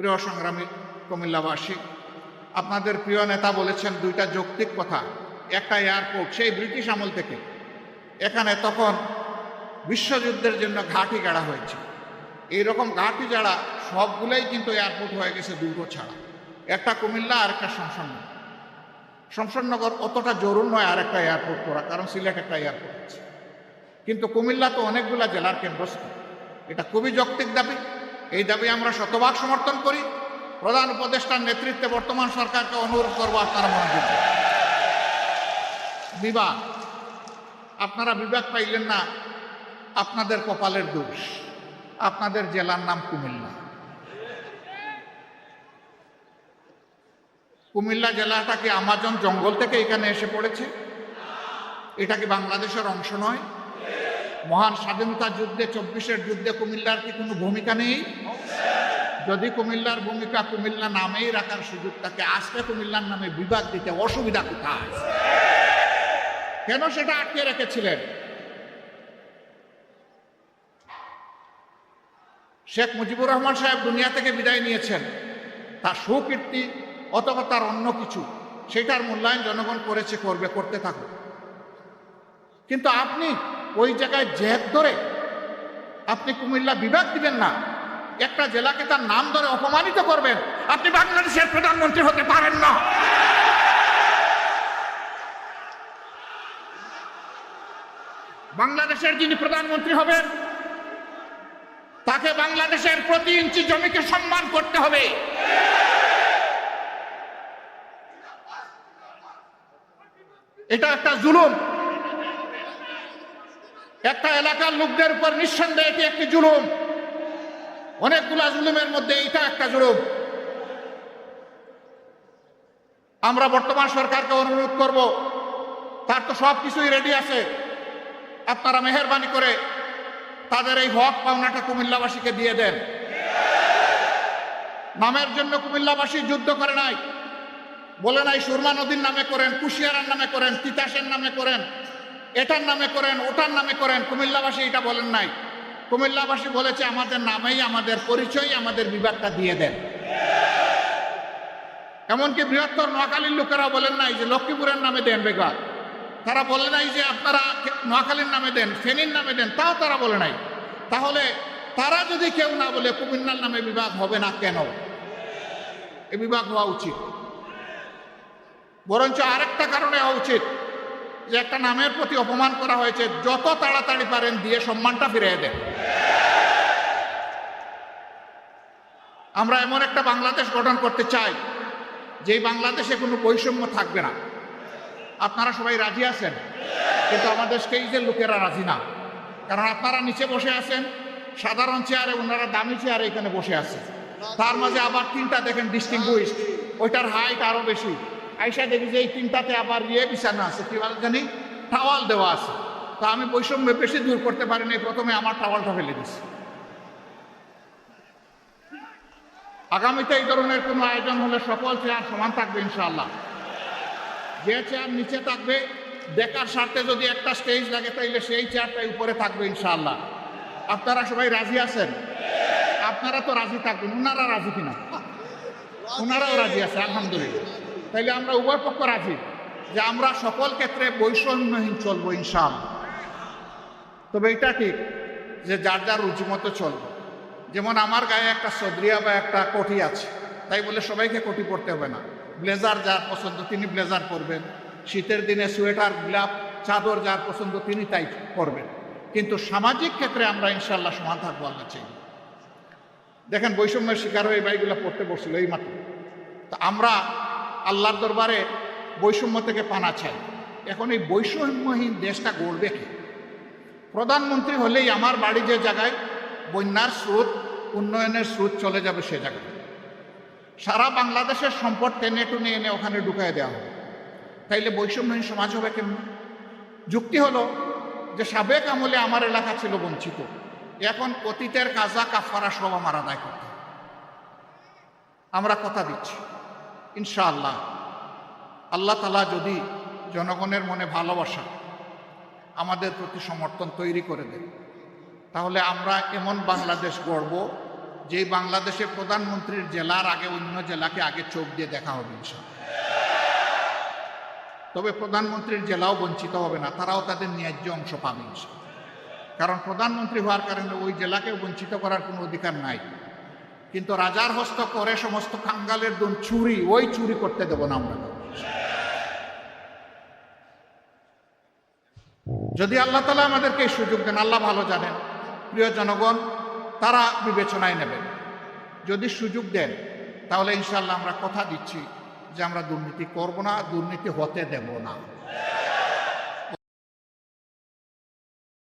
প্রিয় সংগ্রামী কুমিল্লাবাসী, আপনাদের প্রিয় নেতা বলেছেন দুইটা যৌক্তিক কথা। একটা এয়ারপোর্ট সেই ব্রিটিশ আমল থেকে। এখানে তখন বিশ্বযুদ্ধের জন্য ঘাঁটি গাড়া হয়েছে। এইরকম ঘাঁটি যারা, সবগুলোই কিন্তু এয়ারপোর্ট হয়ে গেছে দুটো ছাড়া। একটা কুমিল্লা আর একটা শমশাননগর শমশাননগর অতটা জরুর নয় আর একটা এয়ারপোর্ট করা, কারণ সিলেট একটা এয়ারপোর্ট আছে। কিন্তু কুমিল্লা তো অনেকগুলা জেলার কেন্দ্রস্থল। এটা খুবই যৌক্তিক দাবি। এই দাবি আমরা শতভাগ সমর্থন করি। প্রধান উপদেষ্টার নেতৃত্বে বর্তমান সরকারকে অনুরোধ করব আপনারা মনোযোগ। বিভাগ আপনারা বিভাগ পাইলেন না, আপনাদের কপালের দোষ। আপনাদের জেলার নাম কুমিল্লা। কুমিল্লা জেলাটা কি আমাজন জঙ্গল থেকে এখানে এসে পড়েছে? এটা কি বাংলাদেশের অংশ নয়? মহান স্বাধীনতা যুদ্ধে, চব্বিশের যুদ্ধে কুমিল্লার কি কোনো ভূমিকা নেই? যদি কুমিল্লার ভূমিকা কুমিল্লা নামেই রাখার সুযোগ থাকে, আজকে কুমিল্লার নামে বিভাগ দিতে অসুবিধা কোথায়? কেন সেটা আটকে রেখেছিলেন? শেখ মুজিবুর রহমান সাহেব দুনিয়া থেকে বিদায় নিয়েছেন। তার সুকীর্তি অথবা তার অন্য কিছু, সেটার মূল্যায়ন জনগণ করেছে, করবে, করতে থাকুক। কিন্তু আপনি ওই জায়গায় জেদ ধরে আপনি কুমিল্লা বিভাগ দিবেন না। একটা জেলাকে তার নাম ধরে অপমানিত করবেন। আপনি বাংলাদেশের প্রধানমন্ত্রী হতে পারেন না। বাংলাদেশের যিনি প্রধানমন্ত্রী হবেন, তাকে বাংলাদেশের প্রতি ইঞ্চি জমিকে সম্মান করতে হবে। এটা একটা জুলুম। একটা এলাকার লোকদের উপর নিঃসন্দেহে এটি একটি জুলুম। অনেকগুলা জুলুমের মধ্যে এটা একটা জুলুম। আমরা বর্তমান সরকারকে অনুরোধ করব, তার তো সব কিছুই রেডি আছে। আপনারা মেহরবানি করে তাদের এই হক পাওনাটা কুমিল্লাবাসীকে দিয়ে দেন। নামের জন্য কুমিল্লাবাসী যুদ্ধ করে নাই। বলে নাই, সুরমা নদীর নামে করেন, কুশিয়ারার নামে করেন, তিতাসের নামে করেন, এটার নামে করেন, ওটার নামে করেন, কুমিল্লাবাসী এটা বলেন নাই। কুমিল্লাবাসী বলেছে, আমাদের নামেই, আমাদের পরিচয় আমাদের বিভাগটা দিয়ে দেন। এমনকি বৃহত্তর নোয়াখালীর লোকেরা বলেন নাই যে, লক্ষ্মীপুরের নামে দেন বেগার তারা বলে নাই যে, আপনারা নোয়াখালীর নামে দেন, ফেনীর নামে দেন। তাও তারা বলে নাই। তাহলে তারা যদি কেউ না বলে, কুমিল্লার নামে বিভাগ হবে না কেন? এ বিভাগ হওয়া উচিত। বরঞ্চ আরেকটা কারণে হওয়া উচিত। যে একটা নামের প্রতি অপমান করা হয়েছে, যত তাড়াতাড়ি পারেন দিয়ে সম্মানটা ফিরিয়ে দেন। আমরা এমন একটা বাংলাদেশ গঠন করতে চাই, যেই বাংলাদেশে কোনো বৈষম্য থাকবে না। আপনারা সবাই রাজি আছেন? কিন্তু আমাদের স্টেজের লোকেরা রাজি না। কারণ আপনারা নিচে বসে আছেন, সাধারণ চেয়ারে ওনারা দামি চেয়ারে এখানে বসে আছে তার মাঝে আবার তিনটা দেখেন ডিস্টিংগুইস্ট ওইটার হাইট আরও বেশি। আইসা দেখি যে এই তিনটাতে আবার ইয়ে বিছানো আছে, কি বলে জানি? টাওয়াল দেওয়া আছে। তা আমি বৈষম্য বেশি দূর করতে পারিনি প্রথমে আমার টাওয়ালটা ফেলে দিচ্ছি আগামীতে এই ধরনের কোনো আয়োজন হলে সকল চেয়ার সমান থাকবে, ইনশাআল্লাহ। যে চেয়ার নিচে থাকবে দেখার স্বার্থে যদি একটা স্টেজ লাগে, তাইলে সেই চেয়ারটাই উপরে থাকবে, ইনশাআল্লাহ। আপনারা সবাই রাজি আছেন? আপনারা তো রাজি থাকবেন ওনারা রাজি কিনা? ওনারাও রাজি আছে, আলহামদুলিল্লাহ। তাইলে আমরা উভয় পক্ষ রাজি? যে আমরা সকল ক্ষেত্রে বৈষম্যহীন চলবো ইনশাআল্লাহ। তবে এটা ঠিক যে যার যার রুচি মতো চলবে। যেমন আমার গায়ে একটা সদরিয়া বা একটা কোটি আছে, তাই বলে সবাইকে কোটি পরতে হবে না। ব্লেজার যার পছন্দ তিনি ব্লেজার পরবেন। শীতের দিনে সোয়েটার, গ্লাভ, চাদর যার পছন্দ তিনি তাই পরবেন। কিন্তু সামাজিক ক্ষেত্রে আমরা ইনশাল্লাহ সমান থাকব আল্লাহ চাই। দেখেন বৈষম্যের শিকার হয়ে বাইগুলো পড়তে বসছিল এই মাত্র তা আমরা আল্লাহর দরবারে বৈষম্য থেকে পানা চাই। এখন এই বৈষম্যহীন দেশটা গড়বে কি? প্রধানমন্ত্রী হলেই আমার বাড়ি যে জায়গায় বন্যার স্রোত, উন্নয়নের স্রোত চলে যাবে সে জায়গায়। সারা বাংলাদেশের সম্পদ টেনে টুনে এনে ওখানে ঢুকায় দেওয়া হবে। তাইলে বৈষম্যহীন সমাজ হবে কেমন? যুক্তি হলো যে সাবেক আমলে আমার এলাকা ছিল বঞ্চিত। এখন অতীতের কাজা কাফারা সব আমার আদায় করতে আমরা কথা দিচ্ছি। ইনশাআল্লাহ। আল্লাহ তালা যদি জনগণের মনে ভালোবাসা আমাদের প্রতি সমর্থন তৈরি করে দেন, তাহলে আমরা এমন বাংলাদেশ গড়ব যেই বাংলাদেশের প্রধানমন্ত্রীর জেলার আগে অন্য জেলাকে আগে চোখ দিয়ে দেখা হবে তবে প্রধানমন্ত্রীর জেলাও বঞ্চিত হবে না, তারাও তাদের ন্যায্য অংশ পাবে কারণ প্রধানমন্ত্রী হওয়ার কারণে ওই জেলাকে বঞ্চিত করার কোনো অধিকার নাই। কিন্তু রাজার হস্ত করে সমস্ত কাঙ্গালের দুন চুরি, ওই চুরি করতে দেব না আমরা। যদি আল্লাহ তালা আমাদেরকে এই সুযোগ দেন, আল্লাহ ভালো জানেন। প্রিয় জনগণ, তারা বিবেচনায় নেবেন। যদি সুযোগ দেন, তাহলে ইনশাল্লাহ আমরা কথা দিচ্ছি যে আমরা দুর্নীতি করব না, দুর্নীতি হতে দেব না।